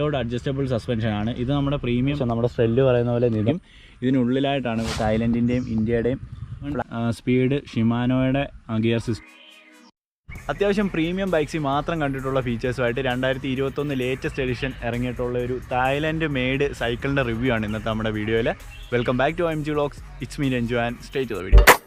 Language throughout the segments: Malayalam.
ലോഡ് അഡ്ജസ്റ്റബിൾ സസ്പെൻഷൻ ആണ്. ഇത് നമ്മുടെ പ്രീമിയം നമ്മുടെ സ്ട്രെല്ല് പറയുന്ന പോലെ നിൽക്കും ഇതിനുള്ളിലായിട്ടാണ് തായ്ലൻഡിന്റെയും ഇന്ത്യയുടെയും സ്പീഡ് ഷിമാനോയുടെ ഗിയർ സിസ്റ്റം അത്യാവശ്യം പ്രീമിയം ബൈക്സിൽ മാത്രം കണ്ടിട്ടുള്ള ഫീച്ചേഴ്സുമായിട്ട് രണ്ടായിരത്തി ഇരുപത്തൊന്ന് ലേറ്റസ്റ്റ് എഡിഷൻ ഇറങ്ങിയിട്ടുള്ള ഒരു തായ്ലൻഡ് മെയ്ഡ് സൈക്കിളിന്റെ റിവ്യൂ ആണ് ഇന്നത്തെ നമ്മുടെ വീഡിയോയിൽ welcome back to M G vlogs it's mean enjoy and stay to the video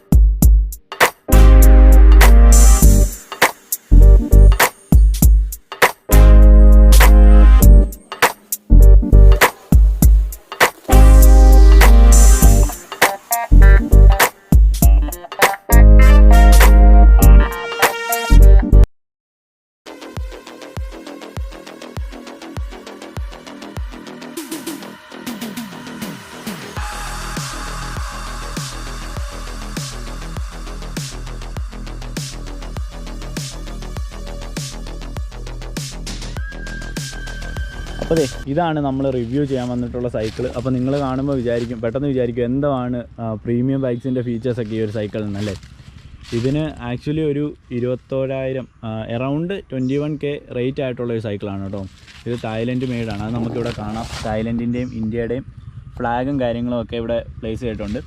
ദേ ഇതാണ് നമ്മൾ റിവ്യൂ ചെയ്യാൻ വന്നിട്ടുള്ള സൈക്കിൾ അപ്പോൾ നിങ്ങൾ കാണുമ്പോൾ വിചാരിക്കും പെട്ടെന്ന് വിചാരിക്കും എന്താണ് പ്രീമിയം ബൈക്സിന്റെ ഫീച്ചേഴ്സൊക്കെ ഈ ഒരു സൈക്കിളിനല്ലേ ഇതിന് ആക്ച്വലി ഒരു ഇരുപത്തോരായിരം around twenty one K rate ആയിട്ടുള്ള ഒരു സൈക്കിളാണ് കേട്ടോ. ഇത് തായ്ലൻഡ് മെയ്ഡാണ് അത് നമുക്കിവിടെ കാണാം. തായ്ലൻഡിന്റെയും ഇന്ത്യയുടെയും ഫ്ലാഗും കാര്യങ്ങളും ഒക്കെ ഇവിടെ പ്ലേസ് ചെയ്തിട്ടുണ്ട്.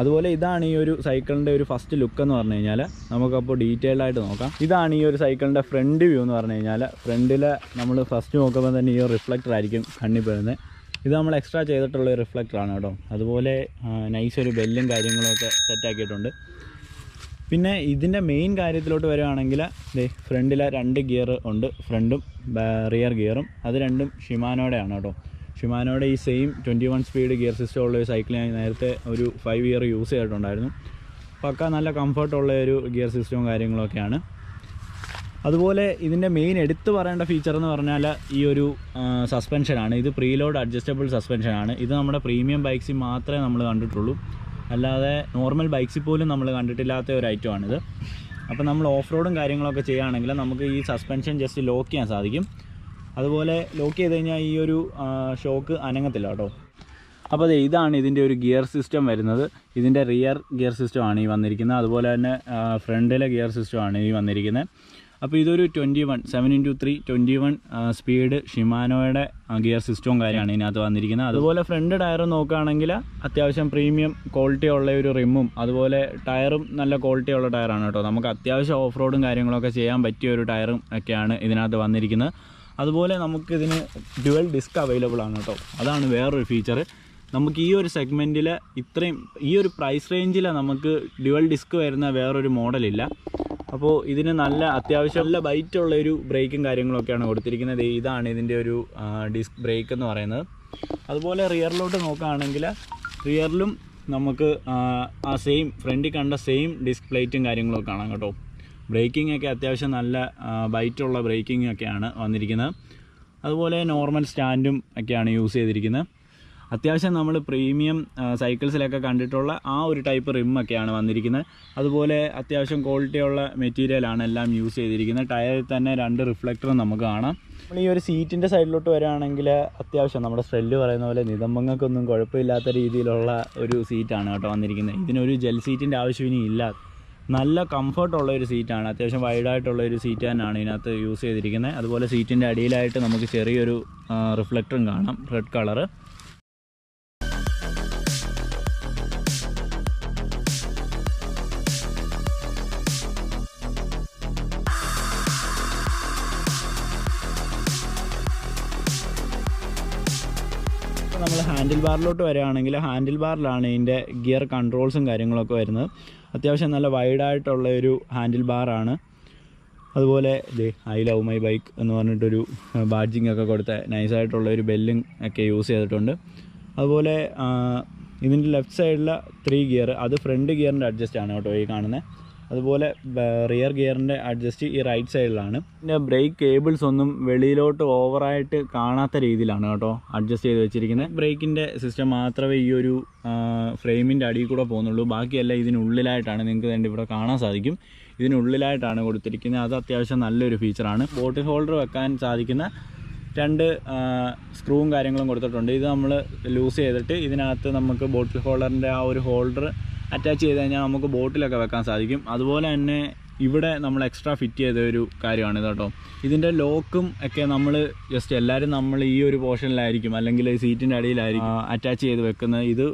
അതുപോലെ ഇതാണ് ഈ ഒരു സൈക്കിളിന്റെ ഒരു ഫസ്റ്റ് ലുക്ക് എന്ന് പറഞ്ഞു കഴിഞ്ഞാൽ നമുക്കപ്പോൾ ഡീറ്റെയിൽഡ് ആയിട്ട് നോക്കാം. ഇതാണ് ഈ ഒരു സൈക്കിളിന്റെ ഫ്രണ്ട് വ്യൂ എന്ന് പറഞ്ഞു കഴിഞ്ഞാൽ ഫ്രണ്ടിൽ നമ്മൾ ഫസ്റ്റ് നോക്കുമ്പോൾ തന്നെ ഈ റിഫ്ലക്ടർ ആയിരിക്കും കണ്ണി പെടുന്നത്. ഇത് നമ്മൾ എക്സ്ട്രാ ചെയ്തിട്ടുള്ള റിഫ്ലക്ടറാണ് കേട്ടോ. അതുപോലെ നൈസ് ഒരു ബെല്ലും കാര്യങ്ങളൊക്കെ സെറ്റാക്കിയിട്ടുണ്ട് പിന്നെ ഇതിന്റെ മെയിൻ കാര്യത്തിലോട്ട് വരുവാണെങ്കിൽ ദേ ഫ്രണ്ടിലെ രണ്ട് ഗിയർ ഉണ്ട്. ഫ്രണ്ടും റിയർ ഗിയറും അത് രണ്ടും ഷിമാനോടെയാണ് കേട്ടോ. ഷിമാനോയുടെ ഈ same twenty one speed gear system ഉള്ള ഒരു സൈക്കിൾ ഞാൻ നേരത്തെ ഒരു ഫൈവ് ഇയർ യൂസ് ചെയ്തിട്ടുണ്ടായിരുന്നു. പക്ക നല്ല കംഫർട്ടുള്ള ഒരു ഗിയർ സിസ്റ്റവും കാര്യങ്ങളൊക്കെയാണ്. അതുപോലെ ഇതിന്റെ മെയിൻ എടുത്തു പറയേണ്ട ഫീച്ചർ എന്ന് പറഞ്ഞാൽ ഈ ഒരു സസ്പെൻഷനാണ് ഇത് പ്രീലോഡ് അഡ്ജസ്റ്റബിൾ സസ്പെൻഷനാണ് ഇത് നമ്മുടെ പ്രീമിയം ബൈക്സിൽ മാത്രമേ നമ്മൾ കണ്ടിട്ടുള്ളൂ. അല്ലാതെ നോർമൽ ബൈക്സിൽ പോലും നമ്മൾ കണ്ടിട്ടില്ലാത്ത ഒരു ഐറ്റമാണിത് അപ്പോൾ നമ്മൾ ഓഫ് റോഡും കാര്യങ്ങളൊക്കെ ചെയ്യുകയാണെങ്കിൽ നമുക്ക് ഈ സസ്പെൻഷൻ ജസ്റ്റ് ലോക്ക് ചെയ്യാൻ സാധിക്കും. അതുപോലെ ലോക്ക് ചെയ്ത് കഴിഞ്ഞാൽ ഈ ഒരു ഷോക്ക് അനങ്ങത്തില്ല കേട്ടോ. അപ്പോൾ അതെ ഇതാണ് ഇതിന്റെ ഒരു ഗിയർ സിസ്റ്റം വരുന്നത്. ഇതിന്റെ റിയർ ഗിയർ സിസ്റ്റം ആണ് ഈ വന്നിരിക്കുന്നത്. അതുപോലെ തന്നെ ഫ്രണ്ടിലെ ഗിയർ സിസ്റ്റം ആണ് ഈ വന്നിരിക്കുന്നത്. അപ്പോൾ ഇതൊരു twenty one seven into three twenty one speed ഷിമാനോയുടെ gear സിസ്റ്റവും കാര്യമാണ് ഇതിനകത്ത് വന്നിരിക്കുന്നത്. അതുപോലെ ഫ്രണ്ട് ടയർ നോക്കുകയാണെങ്കിൽ അത്യാവശ്യം പ്രീമിയം ക്വാളിറ്റി ഉള്ള ഒരു റിമ്മും അതുപോലെ ടയറും നല്ല ക്വാളിറ്റി ഉള്ള ടയറാണ് കേട്ടോ. നമുക്ക് അത്യാവശ്യം ഓഫ് റോഡും കാര്യങ്ങളൊക്കെ ചെയ്യാൻ പറ്റിയ ഒരു ടയറും ഒക്കെയാണ് ഇതിനകത്ത് വന്നിരിക്കുന്നത്. അതുപോലെ നമുക്കിതിന് ഡ്യുവൽ ഡിസ്ക് അവൈലബിൾ ആണ് കേട്ടോ. അതാണ് വേറൊരു ഫീച്ചർ നമുക്ക് ഈ ഒരു സെഗ്മെന്റിൽ ഇത്രയും ഈ ഒരു പ്രൈസ് റേഞ്ചിൽ നമുക്ക് ഡ്യുവൽ ഡിസ്ക് വരുന്ന വേറൊരു മോഡലില്ല അപ്പോൾ ഇതിന് നല്ല അത്യാവശ്യം നല്ല ബൈറ്റുള്ള ഒരു ബ്രേക്കും കാര്യങ്ങളൊക്കെയാണ് കൊടുത്തിരിക്കുന്നത്. ഇതാണ് ഇതിന്റെ ഒരു ഡിസ്ക് ബ്രേക്ക് എന്ന് പറയുന്നത്. അതുപോലെ റിയറിലോട്ട് നോക്കുകയാണെങ്കിൽ റിയറിലും നമുക്ക് ആ സെയിം ഫ്രണ്ടിൽ കണ്ട സെയിം ഡിസ്ക് പ്ലേറ്റും കാര്യങ്ങളൊക്കെ കാണാം കേട്ടോ. ബ്രേക്കിംഗ് ഒക്കെ അത്യാവശ്യം നല്ല ബൈറ്റുള്ള ബ്രേക്കിംഗ് ഒക്കെയാണ് വന്നിരിക്കുന്നത്. അതുപോലെ നോർമൽ സ്റ്റാൻഡും ഒക്കെയാണ് യൂസ് ചെയ്തിരിക്കുന്നത്. അത്യാവശ്യം നമ്മൾ പ്രീമിയം സൈക്കിൾസിലൊക്കെ കണ്ടിട്ടുള്ള ആ ഒരു ടൈപ്പ് റിമ്മൊക്കെയാണ് വന്നിരിക്കുന്നത്. അതുപോലെ അത്യാവശ്യം ക്വാളിറ്റിയുള്ള മെറ്റീരിയലാണ് എല്ലാം യൂസ് ചെയ്തിരിക്കുന്നത്. ടയറിൽ തന്നെ രണ്ട് റിഫ്ലക്ടറും നമുക്ക് കാണാം. നമ്മൾ ഈ ഒരു സീറ്റിന്റെ സൈഡിലോട്ട് വരികയാണെങ്കിൽ അത്യാവശ്യം നമ്മുടെ സ്ട്രെല്ല് പറയുന്ന പോലെ നിതമ്പങ്ങൾക്കൊന്നും കുഴപ്പമില്ലാത്ത രീതിയിലുള്ള ഒരു സീറ്റാണ് കേട്ടോ വന്നിരിക്കുന്നത്. ഇതിനൊരു ജെൽ സീറ്റിന്റെ ആവശ്യം ഇനി ഇല്ല. നല്ല കംഫർട്ടുള്ള ഒരു സീറ്റാണ് അത്യാവശ്യം വൈഡായിട്ടുള്ള ഒരു സീറ്റ് തന്നെയാണ് ഇതിനകത്ത് യൂസ് ചെയ്തിരിക്കുന്നത്. അതുപോലെ സീറ്റിന്റെ അടിയിലായിട്ട് നമുക്ക് ചെറിയൊരു റിഫ്ലക്ടറും കാണാം. റെഡ് കളറ് നമ്മൾ ഹാൻഡിൽ ബാറിലോട്ട് വരികയാണെങ്കിൽ ഹാൻഡിൽ ബാറിലാണ് ഇതിന്റെ ഗിയർ കൺട്രോൾസും കാര്യങ്ങളൊക്കെ വരുന്നത്. അത്യാവശ്യം നല്ല വൈഡായിട്ടുള്ള ഒരു ഹാൻഡിൽ ബാറാണ് അതുപോലെ ഇത് ഐ ലവ് മൈ ബൈക്ക് എന്ന് പറഞ്ഞിട്ടൊരു ബാഡ്ജിങ് ഒക്കെ കൊടുത്ത നൈസായിട്ടുള്ള ഒരു ബെല്ലും ഒക്കെ യൂസ് ചെയ്തിട്ടുണ്ട്. അതുപോലെ ഇതിന്റെ ലെഫ്റ്റ് സൈഡിലെ ത്രീ ഗിയർ അത് ഫ്രണ്ട് ഗിയറിന്റെ അഡ്ജസ്റ്റ് ആണ് കേട്ടോ ഈ കാണുന്നത് അതുപോലെ റിയർ ഗിയറിന്റെ അഡ്ജസ്റ്റ് ഈ റൈറ്റ് സൈഡിലാണ് പിന്നെ ബ്രേക്ക് കേബിൾസ് ഒന്നും വെളിയിലോട്ട് ഓവറായിട്ട് കാണാത്ത രീതിയിലാണ് കേട്ടോ അഡ്ജസ്റ്റ് ചെയ്ത് വെച്ചിരിക്കുന്നത് ബ്രേക്കിന്റെ സിസ്റ്റം മാത്രമേ ഈ ഒരു ഫ്രെയിമിന്റെ അടിയിൽ കൂടെ പോകുന്നുള്ളൂ. ബാക്കിയെല്ലാം ഇതിനുള്ളിലായിട്ടാണ് നിങ്ങൾക്ക് വേണ്ടി ഇവിടെ കാണാൻ സാധിക്കും. ഇതിനുള്ളിലായിട്ടാണ് കൊടുത്തിരിക്കുന്നത് അത് അത്യാവശ്യം നല്ലൊരു ഫീച്ചറാണ് ബോട്ടിൽ ഹോൾഡർ വെക്കാൻ സാധിക്കുന്ന രണ്ട് സ്ക്രൂവും കാര്യങ്ങളും കൊടുത്തിട്ടുണ്ട്. ഇത് നമ്മൾ ലൂസ് ചെയ്തിട്ട് ഇതിനകത്ത് നമുക്ക് ബോട്ടിൽ ഹോൾഡറിന്റെ ആ ഒരു ഹോൾഡർ അറ്റാച്ച് ചെയ്ത് കഴിഞ്ഞാൽ നമുക്ക് ബോട്ടിലൊക്കെ വെക്കാൻ സാധിക്കും. അതുപോലെ തന്നെ ഇവിടെ നമ്മൾ എക്സ്ട്രാ ഫിറ്റ് ചെയ്ത ഒരു കാര്യമാണ് കേട്ടോ. ഇതിന്റെ ലോക്കും ഒക്കെ നമ്മൾ ജസ്റ്റ് എല്ലാവരും നമ്മൾ ഈ ഒരു പോർഷനിലായിരിക്കും അല്ലെങ്കിൽ സീറ്റിന്റെ അടിയിലായിരിക്കും അറ്റാച്ച് ചെയ്ത് വെക്കുന്നത്. ഇത്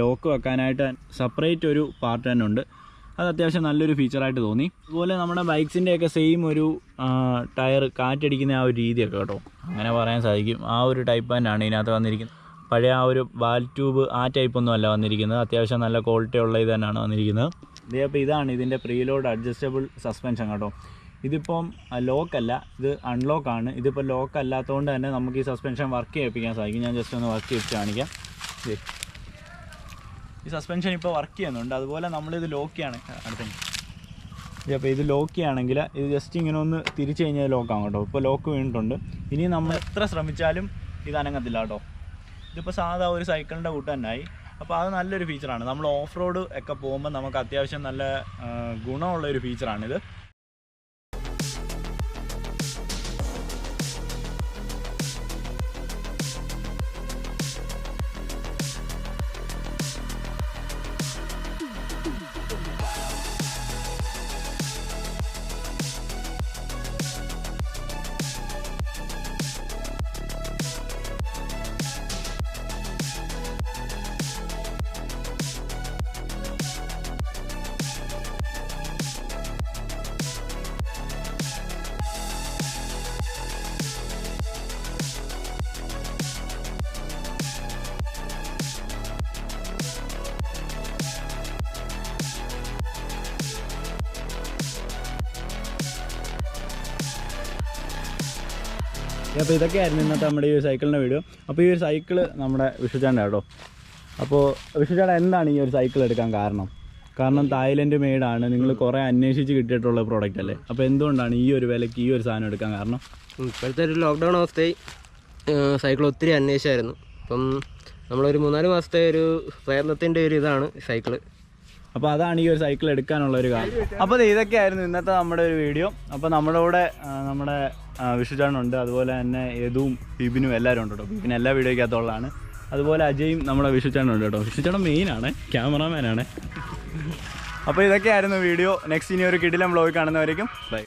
ലോക്ക് വെക്കാനായിട്ട് സെപ്പറേറ്റ് ഒരു പാർട്ട് തന്നെ ഉണ്ട്. അത് അത്യാവശ്യം നല്ലൊരു ഫീച്ചറായിട്ട് തോന്നി. അതുപോലെ നമ്മുടെ ബൈക്സിന്റെയൊക്കെ സെയിം ഒരു ടയർ കാറ്റടിക്കുന്ന ആ ഒരു രീതിയൊക്കെ കേട്ടോ. അങ്ങനെ പറയാൻ സാധിക്കും. ആ ഒരു ടൈപ്പ് തന്നെയാണ് ഇതിനകത്ത് വന്നിരിക്കുന്നത്. പഴയ ആ ഒരു വാൽ ട്യൂബ് ആ ടൈപ്പ് ഒന്നും അല്ല വന്നിരിക്കുന്നത്. അത്യാവശ്യം നല്ല ക്വാളിറ്റി ഉള്ള ഇത് തന്നെയാണ് വന്നിരിക്കുന്നത്. ഇതേ അപ്പോൾ ഇതാണ് ഇതിന്റെ പ്രീലോഡ് അഡ്ജസ്റ്റബിൾ സസ്പെൻഷൻ കേട്ടോ. ഇതിപ്പം ലോക്ക് അല്ല. ഇത് അൺലോക്ക് ആണ്. ഇതിപ്പോൾ ലോക്ക് അല്ലാത്തതുകൊണ്ട് തന്നെ നമുക്ക് ഈ സസ്പെൻഷൻ വർക്ക് ചെയ്യിപ്പിക്കാൻ സാധിക്കും. ഞാൻ ജസ്റ്റ് ഒന്ന് വർക്ക് ചെയ്യിപ്പിച്ച് കാണിക്കാം. ഈ സസ്പെൻഷൻ ഇപ്പോൾ വർക്ക് ചെയ്യുന്നുണ്ട്. അതുപോലെ നമ്മളിത് ലോക്ക് ചെയ്യാണ്. അടുത്ത. അപ്പോൾ ഇത് ലോക്ക് ചെയ്യുകയാണെങ്കിൽ ഇത് ജസ്റ്റ് ഇങ്ങനെ ഒന്ന് തിരിച്ചു കഴിഞ്ഞാൽ ലോക്ക് ആകും കേട്ടോ. ഇപ്പോൾ ലോക്ക് വീണിട്ടുണ്ട്. ഇനി നമ്മൾ എത്ര ശ്രമിച്ചാലും ഇത് അനങ്ങത്തില്ല കേട്ടോ. ഇതിപ്പോൾ സാധാ ഒരു സൈക്കിളിന്റെ കൂട്ട് തന്നെയായി അപ്പോൾ അത് നല്ലൊരു ഫീച്ചറാണ് നമ്മൾ ഓഫ് റോഡ് ഒക്കെ പോകുമ്പോൾ നമുക്ക് അത്യാവശ്യം നല്ല ഗുണമുള്ള ഒരു ഫീച്ചറാണിത് അപ്പോൾ ഇതൊക്കെയായിരുന്നു ഇന്നത്തെ നമ്മുടെ ഈ ഒരു സൈക്കിളിന്റെ വീഡിയോ അപ്പോൾ ഈ ഒരു സൈക്കിൾ നമ്മുടെ വിഷുചാണ്ട കേട്ടോ. അപ്പോൾ വിഷുചാണ്ട എന്താണ് ഈ ഒരു സൈക്കിൾ എടുക്കാൻ കാരണം? കാരണം തായ്ലൻഡ് മെയ്ഡാണ് നിങ്ങൾ കുറേ അന്വേഷിച്ച് കിട്ടിയിട്ടുള്ള പ്രോഡക്റ്റ് അല്ലേ? അപ്പോൾ എന്തുകൊണ്ടാണ് ഈ ഒരു വിലയ്ക്ക് ഈ ഒരു സാധനം എടുക്കാൻ കാരണം? ഇപ്പോഴത്തെ ഒരു ലോക്ക്ഡൗൺ അവസ്ഥയിൽ സൈക്കിൾ ഒത്തിരി അന്വേഷിച്ചായിരുന്നു. അപ്പം നമ്മളൊരു മൂന്നാൽ മാസത്തെ ഒരു പ്രയത്നത്തിന്റെ ഒരു ഇതാണ് സൈക്കിൾ അപ്പോൾ അതാണ് ഈ ഒരു സൈക്കിൾ എടുക്കാനുള്ള ഒരു കാര്യം അപ്പോൾ ഇതൊക്കെ ഇതൊക്കെയായിരുന്നു ഇന്നത്തെ നമ്മുടെ ഒരു വീഡിയോ അപ്പോൾ നമ്മുടെ കൂടെ നമ്മുടെ വിഷുചാണുണ്ട് അതുപോലെ തന്നെ യദുവും ബിബിനും എല്ലാവരും ഉണ്ട് കേട്ടോ. ബിബിൻ എല്ലാ വീഡിയോയ്ക്കകത്തുള്ളതാണ്. അതുപോലെ അജയും നമ്മുടെ വിഷുചാണുണ്ട് കേട്ടോ. വിഷുചാണൻ മെയിനാണ് ക്യാമറാമാനാണ് അപ്പോൾ ഇതൊക്കെയായിരുന്നു വീഡിയോ നെക്സ്റ്റ് ഇനി ഒരു കിടിലം ബ്ലോഗ് കാണുന്നവരേക്കും. ബൈ